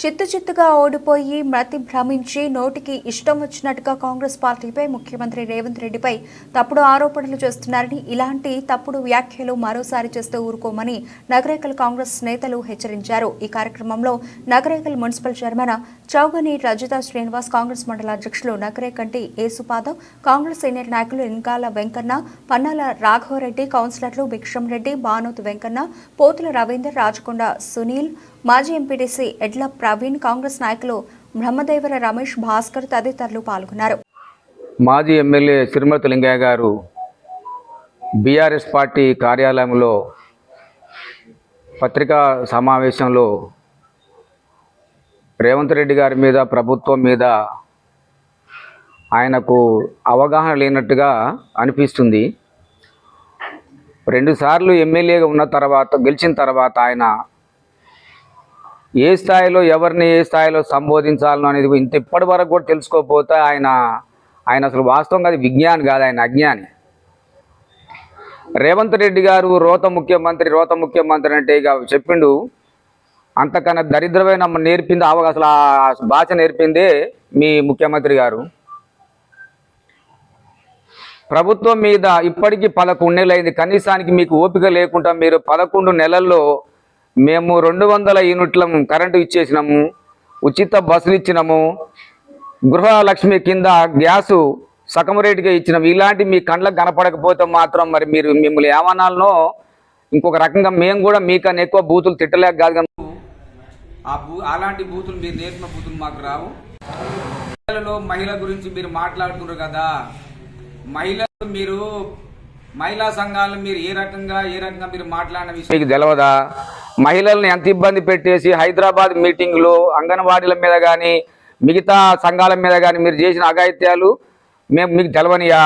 చిత్తు చిత్తుగా ఓడిపోయి మతి భ్రమించి నోటికి ఇష్టం వచ్చినట్టుగా కాంగ్రెస్ పార్టీపై ముఖ్యమంత్రి రేవంత్ రెడ్డిపై తప్పుడు ఆరోపణలు చేస్తున్నారని ఇలాంటి తప్పుడు వ్యాఖ్యలు మరోసారి చేస్తూ ఊరుకోమని నగరేకల్ కాంగ్రెస్ నేతలు హెచ్చరించారు. ఈ కార్యక్రమంలో నగరేకల్ మున్సిపల్ చైర్మన్ చౌగని రజిత శ్రీనివాస్ కాంగ్రెస్ మండల అధ్యక్షులు నగరేకంటి ఏసుపాదం కాంగ్రెస్ సీనియర్ నాయకులు ఇన్కాల వెంకన్న పన్నాల రాఘవరెడ్డి కౌన్సిలర్లు భిక్షం రెడ్డి భానోత్ వెంకన్న పోతుల రవీందర్ రాజకొండ సునీల్ మాజీ ఎంపీటీసీ ఎడ్ల ప్రవీణ్ కాంగ్రెస్ నాయకులు బ్రహ్మదేవర రమేష్ భాస్కర్ తదితరులు పాల్గొన్నారు. మాజీ ఎమ్మెల్యే సిరిమతి లింగయ్య గారు బీఆర్ఎస్ పార్టీ కార్యాలయంలో పత్రికా సమావేశంలో రేవంత్ రెడ్డి గారి మీద ప్రభుత్వం మీద ఆయనకు అవగాహన లేనట్టుగా అనిపిస్తుంది. రెండుసార్లు ఎమ్మెల్యేగా ఉన్న తర్వాత గెలిచిన తర్వాత ఆయన ఏ స్థాయిలో ఎవరిని ఏ స్థాయిలో సంబోధించాలనో అనేది ఇంత ఇప్పటి వరకు కూడా తెలుసుకోకపోతే ఆయన ఆయన అసలు వాస్తవం కాదు విజ్ఞాని కాదు ఆయన అజ్ఞాని. రేవంత్ రెడ్డి గారు రోత ముఖ్యమంత్రి రోత ముఖ్యమంత్రి అంటే ఇక చెప్పిండు అంతకన్నా దరిద్రమైన నేర్పింది ఆవ అసలు ఆ భాష నేర్పిందే మీ ముఖ్యమంత్రి గారు. ప్రభుత్వం మీద ఇప్పటికీ పదకొండు నెలలు అయింది కనీసానికి మీకు ఓపిక లేకుండా మీరు పదకొండు నెలల్లో మేము రెండు వందల యూనిట్ల కరెంటు ఇచ్చేసినాము ఉచిత బస్సులు ఇచ్చినాము గృహలక్ష్మి కింద గ్యాసు సగం రేటుగా ఇచ్చినాము. ఇలాంటి మీ కండ్లకు కనపడకపోతే మాత్రం మరి మీరు మిమ్మల్ని ఏమనాలనో ఇంకొక రకంగా మేము కూడా మీకన్నా ఎక్కువ బూతులు తిట్టలేక కాదు కానీ ఆ బూ అలాంటి బూతులు మీరు నేర్పిన బూతులు మాకు రావు. మహిళలలో మహిళ గురించి మీరు మాట్లాడుతున్నారు కదా. మహిళలు మీరు మహిళా సంఘాలు మీరు ఏ రకంగా ఏ రకంగా మీరు మాట్లాడిన విషయం? మీకు తెలియదా మహిళల్ని ఎంత ఇబ్బంది పెట్టేసి హైదరాబాద్ మీటింగ్లో అంగన్వాడీల మీద కానీ మిగతా సంఘాల మీద కానీ మీరు చేసిన అఘాయిత్యాలు మేము మీకు తెలవనియా?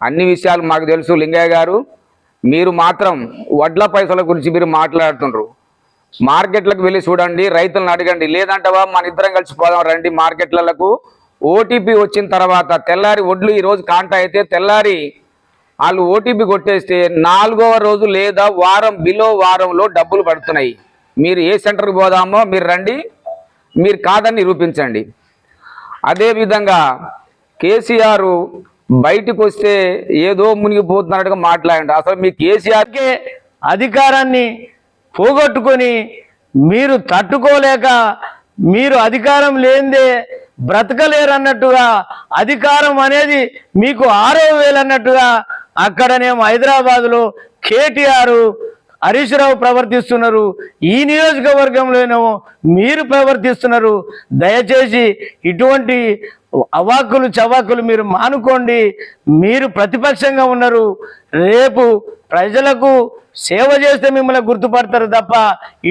అన్ని విషయాలు మాకు తెలుసు లింగయ్య గారు. మీరు మాత్రం వడ్ల పైసల గురించి మీరు మాట్లాడుతుండ్రు. మార్కెట్లకు వెళ్ళి చూడండి రైతులను అడగండి. లేదంటవా మన ఇద్దరం కలిసి పోదాం రండి మార్కెట్లకు ఓటీపీ వచ్చిన తర్వాత తెల్లారి వడ్లు ఈరోజు కాంటా అయితే తెల్లారి వాళ్ళు ఓటీపీ కొట్టేస్తే నాలుగవ రోజు లేదా వారం బిలో వారంలో డబ్బులు పడుతున్నాయి. మీరు ఏ సెంటర్కి పోదామో మీరు రండి మీరు కాదని నిరూపించండి. అదేవిధంగా కేసీఆర్ బయటకు వస్తే ఏదో మునిగిపోతున్నట్టుగా మాట్లాడండి. అసలు మీ కేసీఆర్కే అధికారాన్ని పోగొట్టుకొని మీరు తట్టుకోలేక మీరు అధికారం లేనిదే బ్రతకలేరన్నట్టుగా అధికారం అనేది మీకు ఆరో వేలు అన్నట్టుగా అక్కడనేమో హైదరాబాద్లో కేటీఆర్ హరీష్ రావు ప్రవర్తిస్తున్నారు. ఈ నియోజకవర్గంలోనేమో మీరు ప్రవర్తిస్తున్నారు. దయచేసి ఇటువంటి అవాక్కులు చవాకులు మీరు మానుకోండి. మీరు ప్రతిపక్షంగా ఉన్నారు. రేపు ప్రజలకు సేవ చేస్తే మిమ్మల్ని గుర్తుపడతారు తప్ప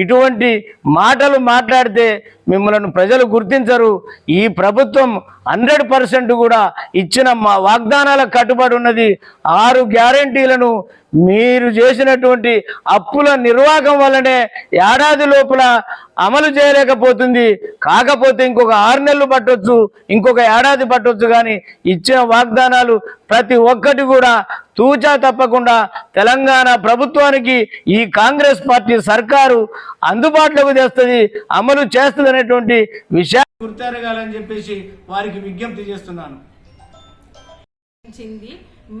ఇటువంటి మాటలు మాట్లాడితే మిమ్మల్ని ప్రజలు గుర్తించరు. ఈ ప్రభుత్వం హండ్రెడ్ పర్సెంట్ కూడా ఇచ్చిన మా వాగ్దానాలకు కట్టుబడి ఉన్నది. ఆరు గ్యారంటీలను మీరు చేసినటువంటి అప్పుల నిర్వాహకం వల్లనే ఏడాది లోపల అమలు చేయలేకపోతుంది. కాకపోతే ఇంకొక ఆరు నెలలు పట్టొచ్చు ఇంకొక ఏడాది పట్టొచ్చు కానీ ఇచ్చిన వాగ్దానాలు ప్రతి ఒక్కటి కూడా తూచా తప్పకుండా తెలంగాణ ప్రభుత్వానికి ఈ కాంగ్రెస్ పార్టీ సర్కారు అందుబాటులోకి తెస్తుంది అమలు చేస్తుంది అనేటువంటి విషయాన్ని గుర్తెరగాలని చెప్పేసి వారికి విజ్ఞప్తి చేస్తున్నాను.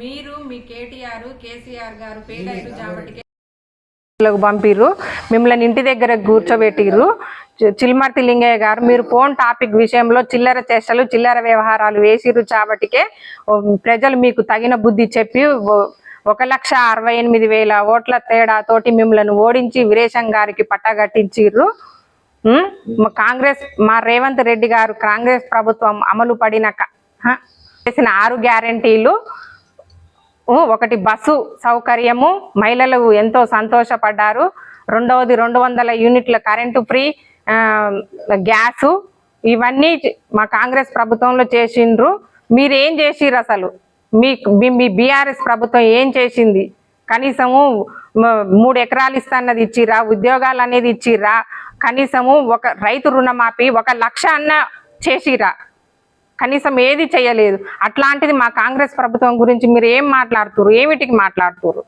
మీరు మీ కేటీఆర్ కేసీఆర్ గారు పేదైలు జాబటికి లకు పంపిర్రు. మిమ్మల్ని ఇంటి దగ్గర కూర్చోబెట్టిర్రు. చిల్మర్తి లింగయ్య గారు మీరు ఫోన్ టాపిక్ విషయంలో చిల్లర చేష్టలు చిల్లర వ్యవహారాలు వేసిర్రు చాబటికే ఓ, ప్రజలు మీకు తగిన బుద్ధి చెప్పి ఒక లక్ష అరవై ఎనిమిది వేల ఓట్ల తేడాతోటి మిమ్మల్ని ఓడించి వీరేశం గారికి పట్టగట్టించిర్రు మా కాంగ్రెస్ మా రేవంత్ రెడ్డి గారు కాంగ్రెస్ ప్రభుత్వం అమలు పడిన క- చేసిన ఆరు గ్యారంటీలు. ఒకటి బస్సు సౌకర్యము. మహిళలు ఎంతో సంతోషపడ్డారు. రెండవది రెండు వందల యూనిట్ల కరెంటు ఫ్రీ గ్యాసు. ఇవన్నీ మా కాంగ్రెస్ ప్రభుత్వంలో చేసిండ్రు. మీరేం చేసిర్రు అసలు? మీ మీ- మీ బీఆర్ఎస్ ప్రభుత్వం ఏం చేసింది? కనీసము మూడు ఎకరాలు ఇస్తాన్నది ఇచ్చిర్రా ఉద్యోగాలు అనేది ఇచ్చిర్రా కనీసము ఒక రైతు రుణమాఫీ ఒక లక్ష అన్న చేసిర్రా. కనీసం ఏది చేయలేదు. అట్లాంటిది మా కాంగ్రెస్ ప్రభుత్వం గురించి మీరు ఏం మాట్లాడుతురు ఏమిటికి మాట్లాడుతురు